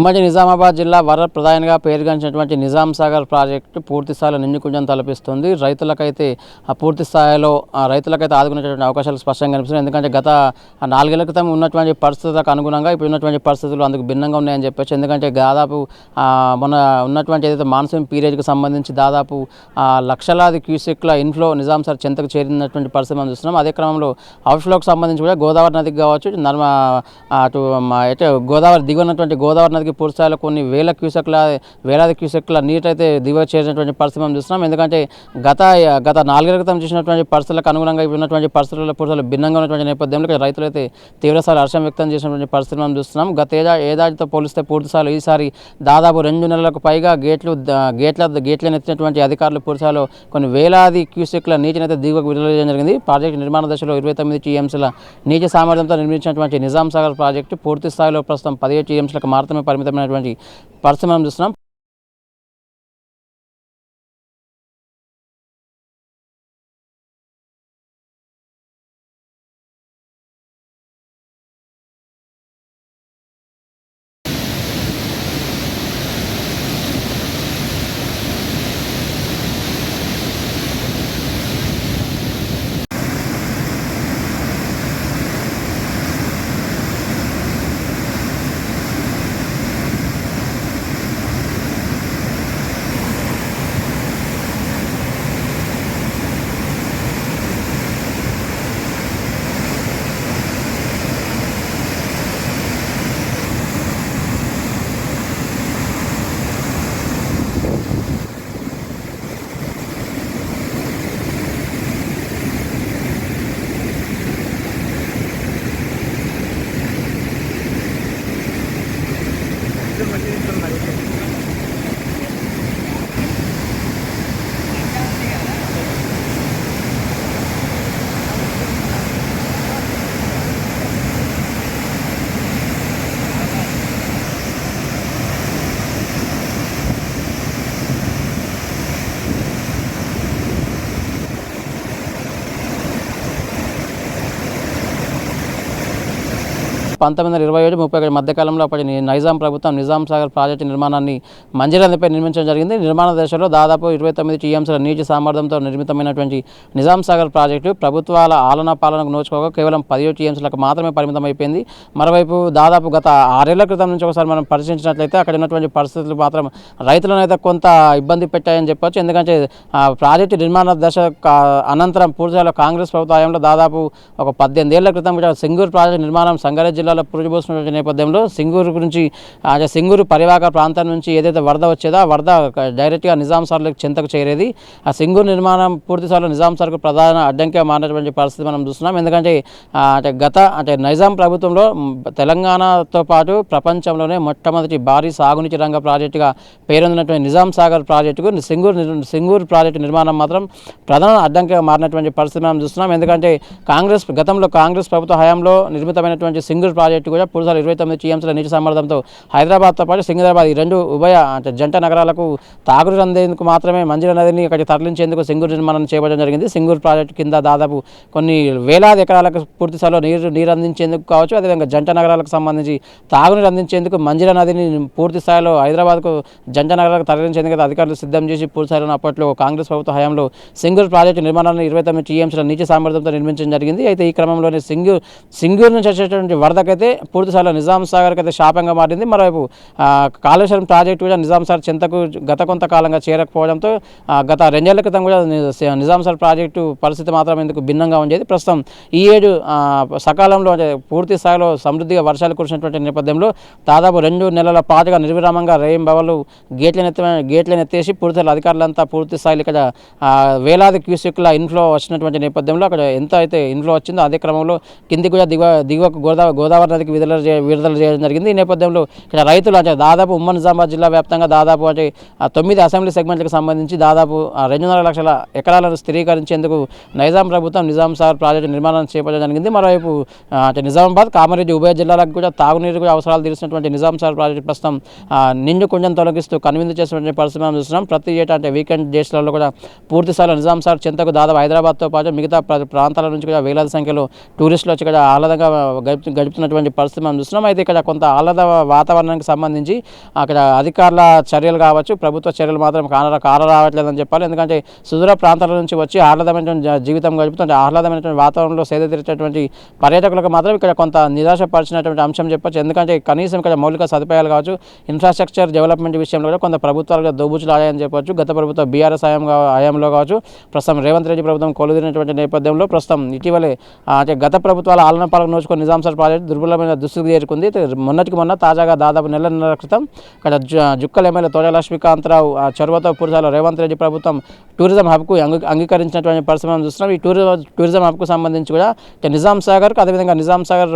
ఉమ్మడి నిజామాబాద్ జిల్లా వర ప్రధానిగా పేరుగాంచినటువంటి నిజాం సాగర్ ప్రాజెక్టు పూర్తి స్థాయిలో నిండుకుంజం తలపిస్తుంది. రైతులకైతే ఆ పూర్తి స్థాయిలో రైతులకైతే ఆదుకునేటువంటి అవకాశాలు స్పష్టంగా కనిపిస్తున్నాయి. ఎందుకంటే గత నాలుగేళ్ళ క్రితం ఉన్నటువంటి పరిస్థితులకు అనుగుణంగా ఇప్పుడు ఉన్నటువంటి పరిస్థితులు అందుకు భిన్నంగా ఉన్నాయని చెప్పొచ్చు. ఎందుకంటే దాదాపు మన ఉన్నటువంటి ఏదైతే మాన్సూన్ పీరియడ్కి సంబంధించి దాదాపు లక్షలాది క్యూసెక్ల ఇన్ఫ్లో నిజాం సార్ చెంతకు చేరినటువంటి పరిస్థితి మనం చూస్తున్నాం. అదే క్రమంలో అవుట్ఫ్లోకి సంబంధించి కూడా గోదావరి నదికి కావచ్చు నర్మ అటు అయితే గోదావరి దిగువనటువంటి గోదావరి నదికి పూర్తిస్థాయిలో కొన్ని వేల క్యూసెక్ల వేలాది క్యూసెక్ల నీటైతే అయితే దిగువ చేసినటువంటి పరిస్థితి మనం చూస్తున్నాం. ఎందుకంటే గత గత నాలుగేళ్ళ క్రితం చూసినటువంటి పరిస్థితులకు అనుగుణంగా ఉన్నటువంటి పరిస్థితుల పూర్తిలో భిన్నంగా ఉన్నటువంటి నేపథ్యంలో రైతులు అయితే తీవ్రస్థాయి హర్షం వ్యక్తం చేసినటువంటి పరిస్థితి మనం చూస్తున్నాం. గత ఏదా ఏడాదితో పోలిస్తే పూర్తిస్థాయిలో ఈసారి దాదాపు రెండు నెలలకు పైగా గేట్లు గేట్ల గేట్లను ఎత్తినటువంటి అధికారులు పూర్తిస్థాయిలో కొన్ని వేలాది క్యూసెక్ల నీటిని అయితే దిగువకు విడుదల చేయడం జరిగింది. ప్రాజెక్టు నిర్మాణ దశలో ఇరవై తొమ్మిది టీఎంసీల నీటి సామర్థ్యంతో నిర్మించినటువంటి నిజాం సాగర్ ప్రాజెక్టు పూర్తి స్థాయిలో ప్రస్తుతం పదిహేడు టీఎంసీలకు మాత్రమే పరిమితమైనటువంటి పరిస్థితి మనం చూస్తున్నాం. పంతొమ్మిది వందల ఇరవై ఏడు ముప్పై ఒకటి మధ్యకాలంలో అప్పటి నైజాం ప్రభుత్వం నిజాం సాగర్ ప్రాజెక్టు నిర్మాణాన్ని మంజీరా నదిపై నిర్మించడం జరిగింది. నిర్మాణ దశలో దాదాపు ఇరవై తొమ్మిది టీఎంసీల నీటి సామర్థ్యంతో నిర్మితమైనటువంటి నిజాం సాగర్ ప్రాజెక్టు ప్రభుత్వాల ఆలనా పాలనకు నోచుకోగా కేవలం పదిహేడు టీఎంసీలకు మాత్రమే పరిమితం అయిపోయింది మరోవైపు దాదాపు గత ఆరేళ్ళ క్రితం నుంచి ఒకసారి మనం పరిశీలించినట్లయితే అక్కడ ఉన్నటువంటి పరిస్థితులు మాత్రం రైతులను అయితే కొంత ఇబ్బంది పెట్టాయని చెప్పొచ్చు. ఎందుకంటే ప్రాజెక్టు నిర్మాణ దశ అనంతరం పూర్తిలో కాంగ్రెస్ ప్రభుత్వ హయాంలో దాదాపు ఒక పద్దెనిమిది ఏళ్ళ క్రితం కూడా సింగూరు ప్రాజెక్టు నిర్మాణం సంగారెడ్డి జిల్లాలో పురుజుపోస్తున్నటువంటి నేపథ్యంలో సింగూరు గురించి సింగూరు పరివాహక ప్రాంతం నుంచి ఏదైతే వరద వచ్చేదో ఆ వరద డైరెక్ట్గా నిజాం సార్లకు చింతకు చేరేది. ఆ సింగూరు నిర్మాణం పూర్తి స్థాయిలో నిజాం సార్కు ప్రధాన అడ్డంకిగా మారినటువంటి పరిస్థితి మనం చూస్తున్నాం. ఎందుకంటే అంటే గత అంటే నైజాం ప్రభుత్వంలో తెలంగాణతో పాటు ప్రపంచంలోనే మొట్టమొదటి భారీ సాగునీటి రంగ ప్రాజెక్టుగా పేరొందినటువంటి నిజాం సాగర్ ప్రాజెక్టుకు సింగూరు సింగూరు ప్రాజెక్టు నిర్మాణం మాత్రం ప్రధాన అడ్డంకిగా మారినటువంటి పరిస్థితి మనం చూస్తున్నాం. ఎందుకంటే కాంగ్రెస్ గతంలో కాంగ్రెస్ ప్రభుత్వ హయాంలో నిర్మితమైనటువంటి సింగూరు ప్రాజెక్టు కూడా పూర్తిగా ఇరవై తొమ్మిది టీఎంసీల నీటి సామర్థ్యంతో హైదరాబాద్తో పాటు సికింద్రాబాద్ ఈ రెండు ఉభయ అంటే జంట నగరాలకు తాగురు అందేందుకు మాత్రమే మంజుల నదిని అక్కడికి తరలించేందుకు సింగూరు నిర్మాణం చేపట్టడం జరిగింది. సింగూరు ప్రాజెక్టు కింద దాదాపు కొన్ని వేలాది ఎకరాలకు పూర్తి స్థాయిలో నీరు నీరు అందించేందుకు కావచ్చు అదేవిధంగా జంట నగరాలకు సంబంధించి తాగునీరు అందించేందుకు మంజుల నదిని పూర్తి స్థాయిలో హైదరాబాద్కు జంట నగరాలకు తరలించేందుకు అధికారులు సిద్ధం చేసి పూర్తి స్థాయిలో అప్పట్లో కాంగ్రెస్ ప్రభుత్వ హయాంలో సింగూరు ప్రాజెక్టు నిర్మాణాన్ని ఇరవై తొమ్మిది టీఎంసీల నీటి సామర్థ్యంతో నిర్మించడం జరిగింది. అయితే ఈ క్రమంలోనే సింగూరు సింగూరు నుంచి వచ్చేటువంటి అయితే పూర్తి స్థాయిలో నిజాం సాగర్కి అయితే శాపంగా మారింది. మరోవైపు కాళేశ్వరం ప్రాజెక్టు కూడా నిజాం సార్ చెంతకు గత కొంతకాలంగా చేరకపోవడంతో గత రెండేళ్ళ క్రితం కూడా నిజాం సార్ ప్రాజెక్టు పరిస్థితి మాత్రం ఎందుకు భిన్నంగా ఉండేది? ప్రస్తుతం ఈ ఏడు సకాలంలో పూర్తి స్థాయిలో సమృద్ధిగా వర్షాలు కురిసినటువంటి నేపథ్యంలో దాదాపు రెండు నెలల పాటుగా నిర్విరామంగా రేయం బవలు గేట్లను ఎత్త గేట్లను ఎత్తేసి పూర్తి అధికారులంతా పూర్తి స్థాయిలో ఇక్కడ వేలాది క్యూసెక్ల ఇన్ఫ్లో వచ్చినటువంటి నేపథ్యంలో అక్కడ ఎంత అయితే ఇన్ఫ్లో వచ్చిందో అదే క్రమంలో కింది కూడా దిగువ దిగువకు గోదావరి గోదావరి నదికి విడుదల విడుదల చేయడం జరిగింది. ఈ నేపథ్యంలో ఇక్కడ రైతులు అంటే దాదాపు ఉమ్మన్ నిజామాబాద్ జిల్లా వ్యాప్తంగా దాదాపు అంటే తొమ్మిది అసెంబ్లీ సెగ్మెంట్లకు సంబంధించి దాదాపు రెండున్నర లక్షల ఎకరాలను స్థిరీకరించేందుకు నైజాం ప్రభుత్వం నిజాం సాగర్ ప్రాజెక్టు నిర్మాణం చేపట్టడం జరిగింది. మరోవైపు అంటే నిజామాబాద్ కామారెడ్డి ఉభయ జిల్లాలకు కూడా తాగునీరు అవసరాలు తీర్చినటువంటి నిజాం సాగర్ ప్రాజెక్టు ప్రస్తుతం నిండు కుంజం తొలగిస్తూ కనువిందు చేసినటువంటి పరిస్థితి మనం చూస్తున్నాం. ప్రతి ఏటా అంటే వీకెండ్ డేస్లలో కూడా పూర్తి స్థాయిలో నిజాం సాగర్ చెంతకు దాదాపు హైదరాబాద్తో పాటు మిగతా ప్రాంతాల నుంచి కూడా వేలాది సంఖ్యలో టూరిస్టులు వచ్చి ఇక్కడ ఆహ్లాదంగా గడుపు గడుపుతున్న నిర్మిస్తున్నటువంటి పరిస్థితి మనం చూస్తున్నాం. అయితే ఇక్కడ కొంత ఆహ్లాద వాతావరణానికి సంబంధించి అక్కడ అధికారుల చర్యలు కావచ్చు ప్రభుత్వ చర్యలు మాత్రం కాన కాన రావట్లేదని చెప్పాలి. ఎందుకంటే సుదూర ప్రాంతాల నుంచి వచ్చి ఆహ్లాదమైనటువంటి జీవితం గడుపుతుంటే ఆహ్లాదమైనటువంటి వాతావరణంలో సేద తీర్చేటువంటి పర్యాటకులకు మాత్రం ఇక్కడ కొంత నిరాశపరిచినటువంటి అంశం చెప్పొచ్చు. ఎందుకంటే కనీసం ఇక్కడ మౌలిక సదుపాయాలు కావచ్చు ఇన్ఫ్రాస్ట్రక్చర్ డెవలప్మెంట్ విషయంలో కూడా కొంత ప్రభుత్వాలు కూడా దోబుచులు ఆయాయని చెప్పొచ్చు. గత ప్రభుత్వ బీఆర్ఎస్ హయాం హయాంలో కావచ్చు ప్రస్తుతం రేవంత్ రెడ్డి ప్రభుత్వం కొలుదిరినటువంటి నేపథ్యంలో ప్రస్తుతం ఇటీవలే అంటే గత ప్రభుత్వాల ఆలనపాలకు పాలన నోచుకొని నిజాం సార్ ప్రాజెక్టు దుర్బలమైన దుస్థితికి చేరుకుంది మొన్నటికి మొన్న తాజాగా దాదాపు నెలన్నర క్రితం ఇక్కడ జుక్కల ఎమ్మెల్యే తోట లక్ష్మీకాంతరావు చొరవతో పురుషాల రేవంత్ రెడ్డి ప్రభుత్వం టూరిజం హబ్కు అంగ అంగీకరించినటువంటి పరిశ్రమను చూస్తున్నాం. ఈ టూరిజం టూరిజం హబ్కు సంబంధించి కూడా ఇక నిజాం సాగర్కు అదేవిధంగా నిజాం సాగర్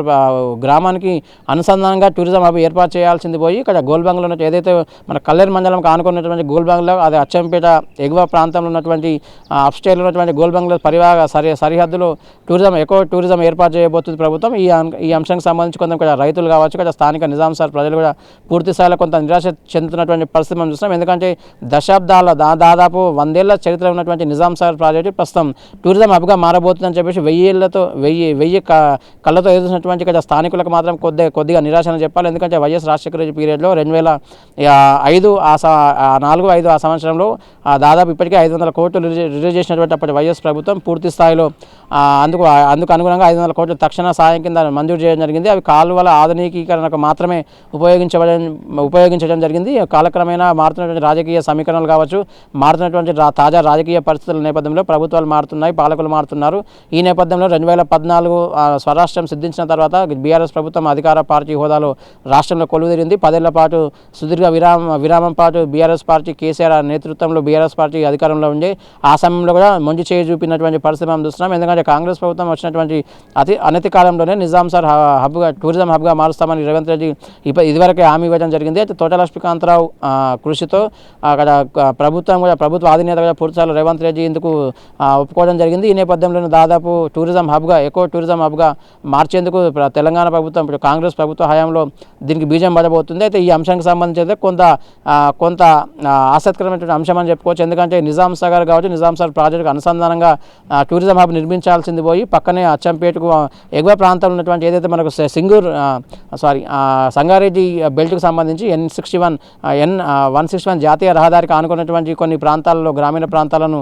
గ్రామానికి అనుసంధానంగా టూరిజం హబ్ ఏర్పాటు చేయాల్సింది పోయి ఇక్కడ గోల్బంగ్లో ఉన్న ఏదైతే మన కల్లేరు మండలం ఆనుకున్నటువంటి గోల్బంగ్లో అది అచ్చంపేట ఎగువ ప్రాంతంలో ఉన్నటువంటి అప్స్టేలో ఉన్నటువంటి గోల్బంగ్లో పరివాహ సరి సరిహద్దులో టూరిజం ఎక్కువ టూరిజం ఏర్పాటు చేయబోతుంది ప్రభుత్వం. ఈ ఈ అంశానికి సంబంధించి కొంత ఇక్కడ రైతులు కావచ్చు ఇక్కడ స్థానిక నిజాం సార్ ప్రజలు కూడా పూర్తి స్థాయిలో కొంత నిరాశ చెందుతున్నటువంటి పరిస్థితి మనం చూస్తున్నాం. ఎందుకంటే దశాబ్దాల దా దాదాపు వందేళ్ళ చరిత్ర ఉన్నటువంటి నిజాం సార్ ప్రాజెక్టు ప్రస్తుతం టూరిజం హబ్గా మారబోతుందని చెప్పేసి వెయ్యేళ్ళతో వెయ్యి వెయ్యి క- కళ్ళతో ఎదుర్కొన్నటువంటి ఇక్కడ స్థానికులకు మాత్రం కొద్ది కొద్దిగా నిరాశ చెప్పాలి. ఎందుకంటే వైఎస్ రాజశేఖర రెడ్డి పీరియడ్లో రెండు వేల ఐదు ఆ నాలుగు ఐదు ఆ సంవత్సరంలో దాదాపు ఇప్పటికే ఐదు వందల కోట్లు రిలీజ్ చేసినటువంటి అప్పటి వైఎస్ ప్రభుత్వం పూర్తి స్థాయిలో అందుకు అందుకు అనుగుణంగా ఐదు వందల కోట్లు తక్షణ సాయం కింద మంజూరు చేయడం జరిగింది. అవి కాలువల ఆధునికీకరణకు మాత్రమే ఉపయోగించబడ ఉపయోగించడం జరిగింది. కాలక్రమేణా మారుతున్నటువంటి రాజకీయ సమీకరణలు కావచ్చు మారుతున్నటువంటి తాజా రాజకీయ పరిస్థితుల నేపథ్యంలో ప్రభుత్వాలు మారుతున్నాయి పాలకులు మారుతున్నారు. ఈ నేపథ్యంలో రెండు వేల పద్నాలుగు స్వరాష్ట్రం సిద్ధించిన తర్వాత బీఆర్ఎస్ ప్రభుత్వం అధికార పార్టీ హోదాలో రాష్ట్రంలో కొలువుదీరింది. పదేళ్ళ పాటు సుదీర్ఘ విరామ విరామం పాటు బీఆర్ఎస్ పార్టీ కేసీఆర్ నేతృత్వంలో బీఆర్ఎస్ పార్టీ అధికారంలో ఉండే ఆ సమయంలో కూడా మొండి చేయి చూపినటువంటి పరిస్థితి మనం చూస్తున్నాం. ఎందుకంటే కాంగ్రెస్ ప్రభుత్వం వచ్చినటువంటి అతి అనతి కాలంలోనే నిజాం సార్ హ- హబ్గా టూరిజం హబ్గా మారుస్తామని రేవంత్ రెడ్డి ఇప్ప- ఇదివరకే హామీ ఇవ్వడం జరిగింది. అయితే తోట లక్ష్మీకాంతరావు కృషితో అక్కడ ప్రభుత్వం కూడా ప్రభుత్వ అధినేత కూడా పూర్తిసార్లు రేవంత్ రెడ్డి ఇందుకు ఒప్పుకోవడం జరిగింది. ఈ నేపథ్యంలోనే దాదాపు టూరిజం హబ్గా ఎక్కువ టూరిజం హబ్గా మార్చేందుకు తెలంగాణ ప్రభుత్వం ఇప్పుడు కాంగ్రెస్ ప్రభుత్వ హయాంలో దీనికి బీజం పడబోతుంది. అయితే ఈ అంశానికి సంబంధించి అయితే కొంత కొంత ఆసక్తికరమైనటువంటి అంశం అని చెప్పుకోవచ్చు. ఎందుకంటే నిజాం సాగర్ కావచ్చు నిజాం సాగర్ ప్రాజెక్టుకు అనుసంధానంగా టూరిజం హబ్ నిర్మించాల్సింది పోయి పక్కనే అచ్చంపేటకు ఎగువ ప్రాంతంలో ఉన్నటువంటి ఏదైతే మనకు సింగూర్ సారీ సంగారెడ్డి బెల్ట్కు సంబంధించి N sixty one N one sixty one జాతీయ రహదారికి ఆనుకున్నటువంటి కొన్ని ప్రాంతాలలో గ్రామీణ ప్రాంతాలను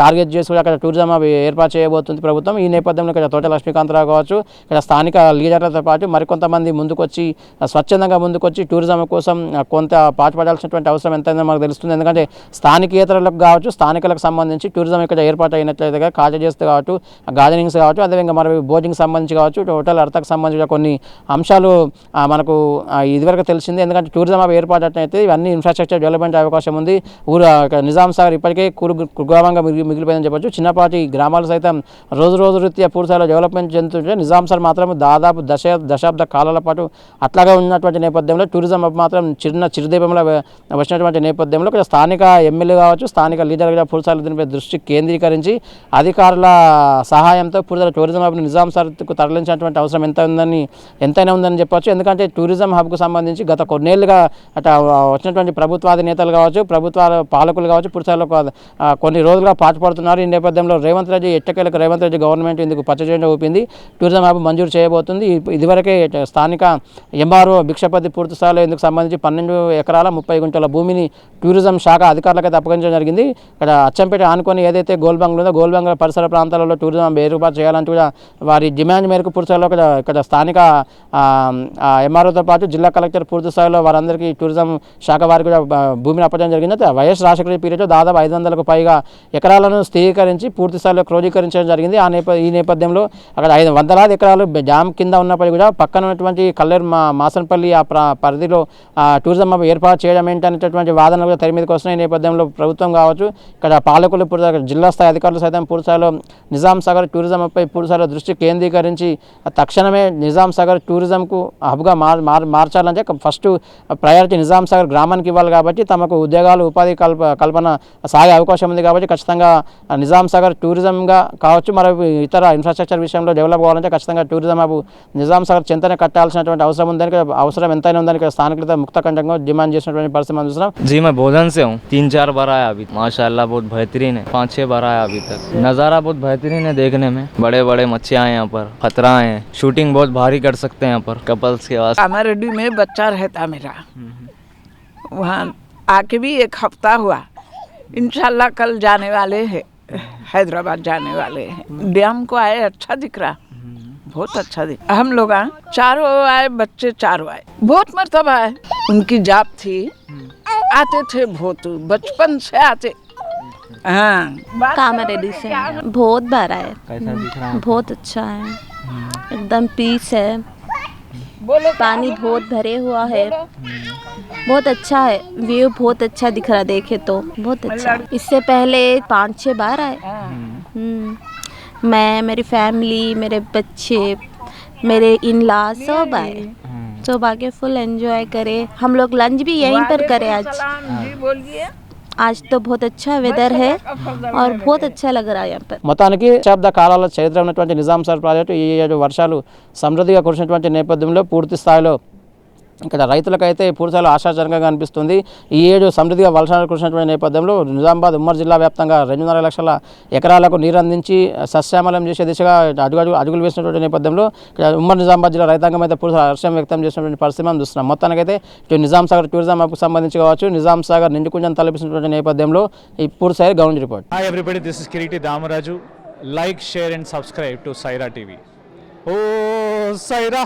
టార్గెట్ చేసి కూడా అక్కడ టూరిజం అవి ఏర్పాటు చేయబోతుంది ప్రభుత్వం. ఈ నేపథ్యంలో ఇక్కడ తోట లక్ష్మీకాంతరావు కావచ్చు ఇక్కడ స్థానిక లీడర్లతో పాటు మరికొంతమంది ముందుకొచ్చి స్వచ్ఛందంగా ముందుకొచ్చి టూరిజం కోసం కొంత పాటుపడాల్సినటువంటి అవసరం ఎంతైందో మనకు తెలుస్తుంది. ఎందుకంటే స్థానికేతరులకు కావచ్చు స్థానికులకు సంబంధించి టూరిజం ఇక్కడ ఏర్పాటు అయినట్లయితే కాటేజెస్ కావచ్చు గార్డెనింగ్స్ కావచ్చు అదేవిధంగా మరి బోటింగ్ సంబంధించి కావచ్చు హోటల్ అర్థకు సంబంధించిన కొన్ని అంశాలు మనకు ఇదివరకు తెలిసింది. ఎందుకంటే టూరిజం అవి ఏర్పాటు ఇవన్నీ ఇన్ఫ్రాస్ట్రక్చర్ డెవలప్మెంట్ అవకాశం ఉంది. ఊరు నిజాం సాగర్ ఇప్పటికే కురు కుగ్రామంగా మిగిలి మిగిలిపోయిందని చెప్పొచ్చు. చిన్నపాటి గ్రామాలు సైతం రోజు రోజు రీత్యా పూర్తిస్థాయిలో డెవలప్మెంట్ చెందుతుంటే నిజాం సార్ మాత్రం దాదాపు దశ దశాబ్ద కాలాల పాటు అట్లాగే ఉన్నటువంటి నేపథ్యంలో టూరిజం హబ్ మాత్రం చిన్న చిరుదీపంలో వచ్చినటువంటి నేపథ్యంలో ఇక్కడ స్థానిక ఎమ్మెల్యే కావచ్చు స్థానిక లీడర్ కూడా దీనిపై దృష్టి కేంద్రీకరించి అధికారుల సహాయంతో పూర్తిగా టూరిజం హబ్ని నిజాం సార్కు తరలించినటువంటి అవసరం ఎంత ఉందని ఎంతైనా ఉందని చెప్పొచ్చు. ఎందుకంటే టూరిజం హబ్కు సంబంధించి గత కొన్నేళ్ళుగా అట వచ్చినటువంటి ప్రభుత్వాధినేతలు కావచ్చు ప్రభుత్వ పాలకులు కావచ్చు పూర్తిస్థాయిలో కొన్ని రోజులుగా పాటుపడుతున్నారు. ఈ నేపథ్యంలో రేవంత్ రెడ్డి ఎట్టకేలకు రేవంత్ రెడ్డి గవర్నమెంట్ ఇందుకు పచ్చజెండా ఊపింది. టూరిజం హబ్ మంజూరు చేయబోతుంది. ఇదివరకే స్థానిక ఎంఆర్ఓ భిక్షపతి పూర్తి స్థాయిలో ఇందుకు సంబంధించి పన్నెండు ఎకరాల ముప్పై గుంటల భూమిని టూరిజం శాఖ అధికారులకు అప్పగించడం జరిగింది. ఇక్కడ అచ్చంపేట ఆనుకొని ఏదైతే గోల్బంగ్లో ఉందో గోల్బంగ్ పరిసర ప్రాంతాలలో టూరిజం ఏర్పాటు చేయాలంటూ కూడా వారి డిమాండ్ మేరకు పూర్తి ఇక్కడ ఇక్కడ స్థానిక ఎంఆర్ఓతో పాటు జిల్లా కలెక్టర్ పూర్తి స్థాయిలో వారందరికీ టూరిజం శాఖ వారికి కూడా భూమిని అప్పడం జరిగింది. వైఎస్ రాజశేఖర పీరియడ్లో దాదాపు ఐదు వందలకు పైగా ఎకరాలను స్థిరీకరించి పూర్తి స్థాయిలో క్రోడీకరించడం జరిగింది. ఆ నేప ఈ నేపథ్యంలో అక్కడ ఐదు వందలాది ఎకరాలు డ్యామ్ కింద ఉన్నప్పటికీ కూడా పక్కన ఉన్నటువంటి కల్లేరు మా మాసన్పల్లి ఆ పరిధిలో టూరిజం హబ్ ఏర్పాటు చేయడం ఏంటనేటటువంటి వాదనలు కూడా తెర మీదకి వస్తున్నాయి. ఈ నేపథ్యంలో ప్రభుత్వం కావచ్చు ఇక్కడ పాలకులు పూర్తి జిల్లా స్థాయి అధికారులు సైతం పూర్తి స్థాయిలో నిజాం సాగర్ టూరిజంపై పూర్తి స్థాయిలో దృష్టి కేంద్రీకరించి తక్షణమే నిజాం సాగర్ టూరిజంకు హబ్గా మార్ మార్ మార్చాలంటే ఫస్ట్ ప్రయారిటీ నిజాం సాగర్ గ్రామానికి ఇవ్వాలి కాబట్టి తమకు ఉద్యోగాలు ఉపాధి కల్ప కల్పన సాగే అవకాశం ఉంది కాబట్టి ఖచ్చితంగా ఆ నిజాం సాగర్ టూరిజంగా కావచ్చు మరి ఇతర ఇన్ఫ్రాస్ట్రక్చర్ విషయంలో డెవలప్ కావాలంటే ఖచ్చితంగా టూరిజం హబ్ నిజాం సాగర్ చింతనే కట్టాల్సినటువంటి అవసరం ఉందని ఇక్కడ అవసరం ఎంతైనా ఉందని ఇక్కడ స్థానికులతో ముక్తకంఠంగా డిమాండ్ చేసినటువంటి పరిస్థితి మనం చూస్తున్నాం जी मैं बोधन से हूँ तीन चार बार आया अभी माशाल्लाह बहुत बेहतरीन है पाँच छः बार आया अभी तक नज़ारा बहुत बेहतरीन है देखने में बड़े बड़े मच्छियाँ हैं यहाँ पर खतरा हैं शूटिंग बहुत बहुत भारी कर सकते हैं यहाँ पर कपल्स के वास्ते कामारेड्डी में बच्चा रहता मेरा। वहाँ आके भी एक हफ़्ता हुआ। इंशाल्लाह कल जाने वाले हैं हैदराबाद जाने वाले हैं। डैम को आए अच्छा दिख रहा। बहुत अच्छा दिख हम लोग आए चारों आए बच्चे चारों आए। बहुत मरतबा आए उनकी जाप थी। आते थे बहुत बचपन से आते। हाँ। कामारेड्डी से बहुत बड़ा है कैसा दिख रहा है? बहुत अच्छा है। एकदम पीस है। बोलो। पानी बहुत भरे हुआ है। बहुत अच्छा है। व्यू बहुत अच्छा दिख रहा देखे तो। बहुत अच्छा। इससे पहले पाँच छः बार आए। हम्म, मैं मेरी फैमिली मेरे बच्चे मेरे इन लॉ सब आए। सब आके फुल एंजॉय करे। हम लोग लंच भी यहीं पर करे आज। जी बोलिए। आज तो बहुत अच्छा वेदर है और बहुत अच्छा लग रहा है यहाँ पर మొత్తానికి దశాబ్ద కాలాల చరిత్ర ఉన్నటువంటి నిజాం సార్ ప్రాజెక్టు ఈ ఏడు వర్షాలు సమృద్ధిగా కురిసినటువంటి నేపథ్యంలో పూర్తి స్థాయిలో ఇక్కడ రైతులకైతే పూర్తి ఆశాజనకంగా అనిపిస్తుంది ఈ ఏడు సమృద్ధిగా వర్షాలు కురిసినటువంటి నేపథ్యంలో నిజామాబాద్ ఉమ్మడి జిల్లా వ్యాప్తంగా రెండున్నర లక్షల ఎకరాలకు నీరు అందించి సస్యామలం చేసే దిశగా అడుగు అడుగులు వేసినటువంటి నేపథ్యంలో ఇక్కడ ఉమ్మడి నిజామాబాద్ జిల్లా రైతాంగం అయితే పూర్తి హర్షం వ్యక్తం చేసినటువంటి పరిస్థితి మనం చూస్తున్నాం. మొత్తానికైతే ఇటు నిజాం సాగర్ టూరిజం హబ్కు సంబంధించి కావచ్చు నిజాం సాగర్ నిండుకుంజం తలపిస్తున్నటువంటి నేపథ్యంలో ఈ పూర్తి స్థాయి report. Hi everybody this is Damaraju like share and subscribe to Saira TV oh Sye Raa